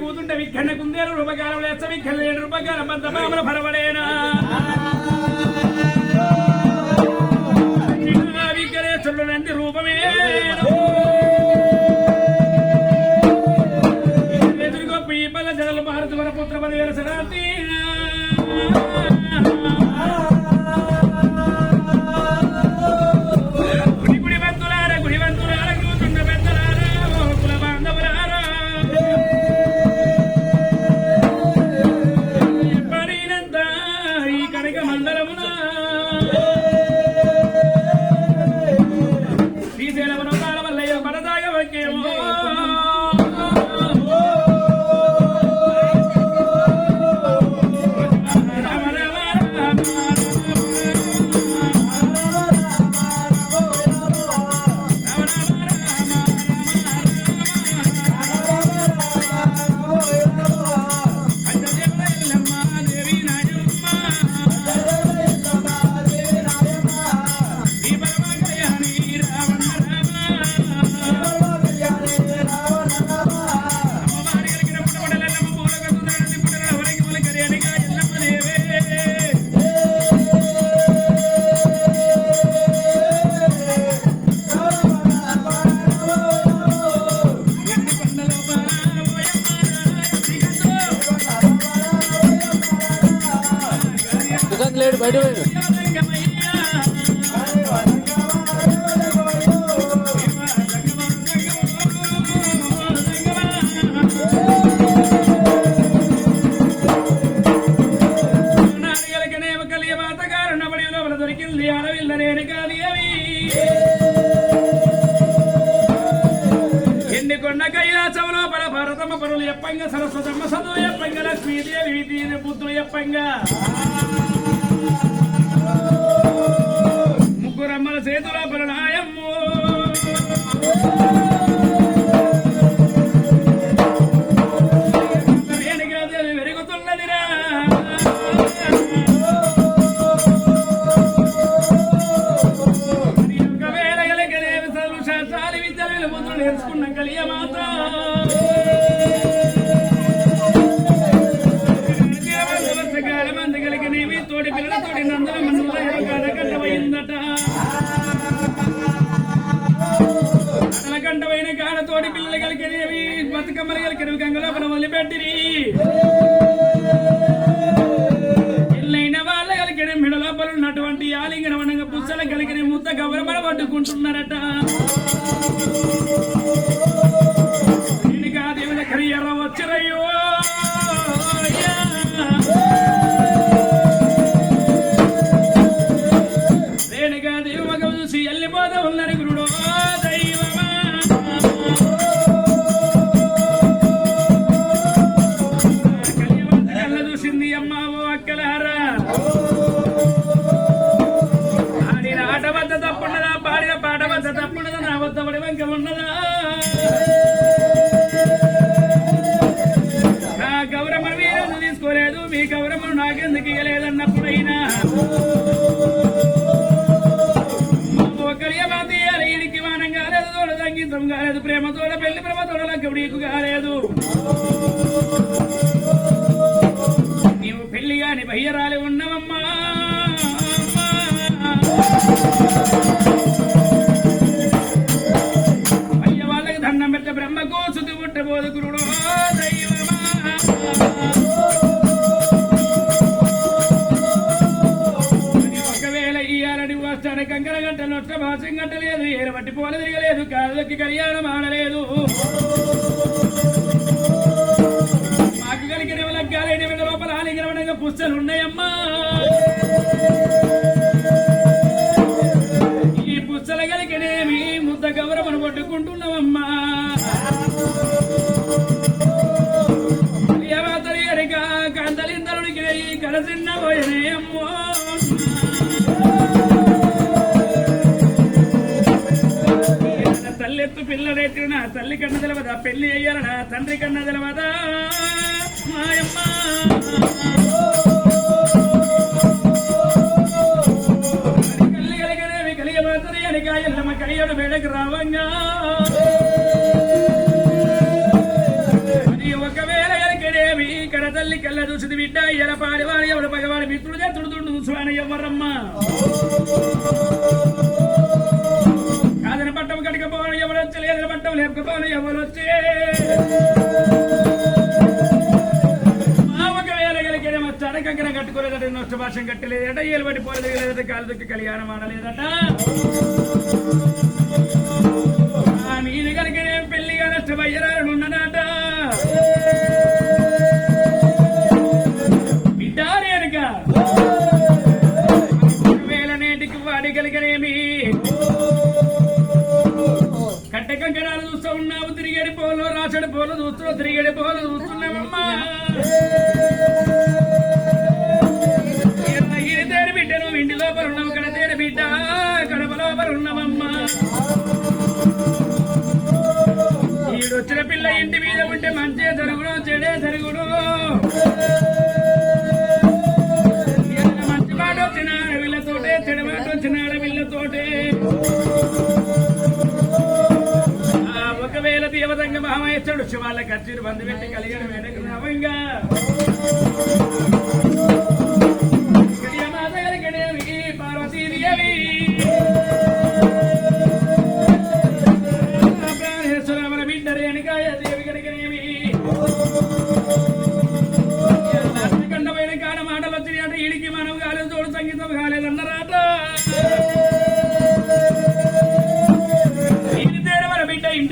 కూతుంట విక్కన్న కుందేలు రూపకారం లేచ బంద మామల భరవడేనా ఎన్ని కొండ కైలాసంలో పర భరతమ్మ పరులు ఎప్పంగా సరస్వతమ్మ చదువు ఎప్పంగా లక్ష్మీదేవి దీని బుద్ధులు ఎప్పంగా ముగ్గురమ్మల చేతుల పరనాయమ్ము బతుకమ్మలు గంగలో గంగలోపల వదిలిపెట్టిరి ఇల్లైన వాళ్ళ కలిగిన మెడ లోపల ఉన్నటువంటి ఆలింగన వనంగా పుచ్చల కలిగిన ముద్ద గౌరవన పట్టుకుంటున్నారట. దీనికా దేవుల కరియర వచ్చిరయ్యో గౌరమ్మను తీసుకోలేదు మీ గౌరవం నాకెందుకు ఇయ్యలేదన్నప్పుడైనా. ఒకరి ఈడికి మానం కాలేదు తోడ సంగీతం కాలేదు ప్రేమ తోడ పెళ్ళి ప్రేమ తోడ లక్కడికి కాలేదు. నీవు పెళ్ళి కాని బయ్యరాలి ఉన్నవమ్మా కంకర మాసం నొట్ట భాషం గంట లేదు ఏరబట్టి పోల తిరగలేదు కాళ్ళకి కళ్యాణం ఆడలేదు. మాకు కలిగిన లగ్గాలేని వెంట లోపల ఆలింగరవడంగా పుస్తలు ఉన్నాయమ్మా. గాయత్రిన తల్లి కన్న తెలవదా? పెళ్ళి అయ్యారడా? తండ్రి కన్న తెలవదా? మాయమ్మ. కల్లి కలిగనేవి కలిగ మాతరి అని కాయల్లమ్మ కయ్యడు వేడకు రావంగా. తల్లి కళ్ళ చూసింది బిడ్డ ఎలపాడి వాడి ఎవడు పగవాడి కట్టుకోలేదట కట్టలేదట ఏలు పట్టి పోలేదట కాలు దుక్కి కళ్యాణం ఆడలేదట. ఆ నీది కనుక నేను పెళ్ళిగా నష్టమయ్యరానున్నదట బిడ్డ రేణుక వేల నేటికి వాడి కలిగనేమి కట్టె కంకణాలు చూస్తూ ఉన్నావు తిరిగేడి పోలు రాచడి పోలు చూస్తున్నావు తిరిగేడి పోలు చూస్తున్నావమ్మా. రంగ దేవతంగా మహామహేశ్వరుడు శివాళ్ళ ఖర్చు బంధు పెట్టి కలిగిన వెనక నవంగా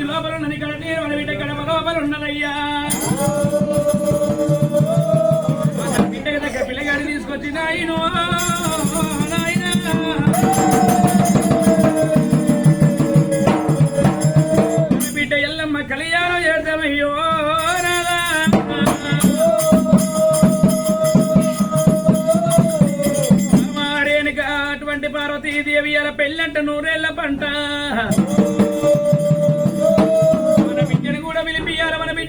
ఇంటి లోపల ఉన్నది ఇక్కడ మన బిడ్డ కడప లోపల ఉన్నదయ్యా బిడ్డ దగ్గర పిల్లగాడి తీసుకొచ్చి నాయనో నాయనా. బిడ్డ ఎల్లమ్మ కళ్యాణం చేద్దామయ్యో రాధా. మారేనుక అటువంటి పార్వతీదేవి అలా పెళ్ళంట నూరేళ్ళ పంట.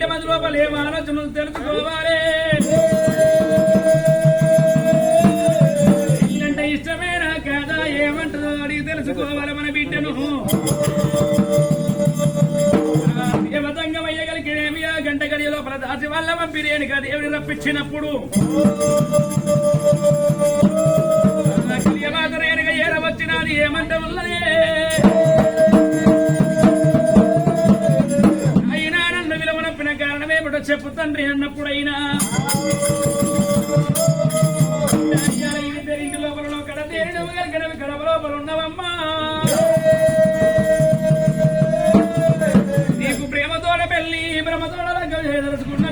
పిలిపియాలి మంది లోపల ఏం ఆలోచనలు తెలుసుకోవాలి. ఇల్లంటే ఇష్టమేనా కాదా? ఏమంటుందో అడిగి తెలుసుకోవాలి మన బిడ్డను. గంట గడియ లోపల దాసి వల్ల పంపిరేణిగా దేవుని రప్పించినప్పుడు. మాతరేణిగా ఏర వచ్చినది చెప్పు తండ్రి అన్నప్పుడైనా. ఇంటి గడప నీకు ప్రేమతోడ పెళ్ళి ప్రేమతోడ రంగం చేయదలుచుకున్నావు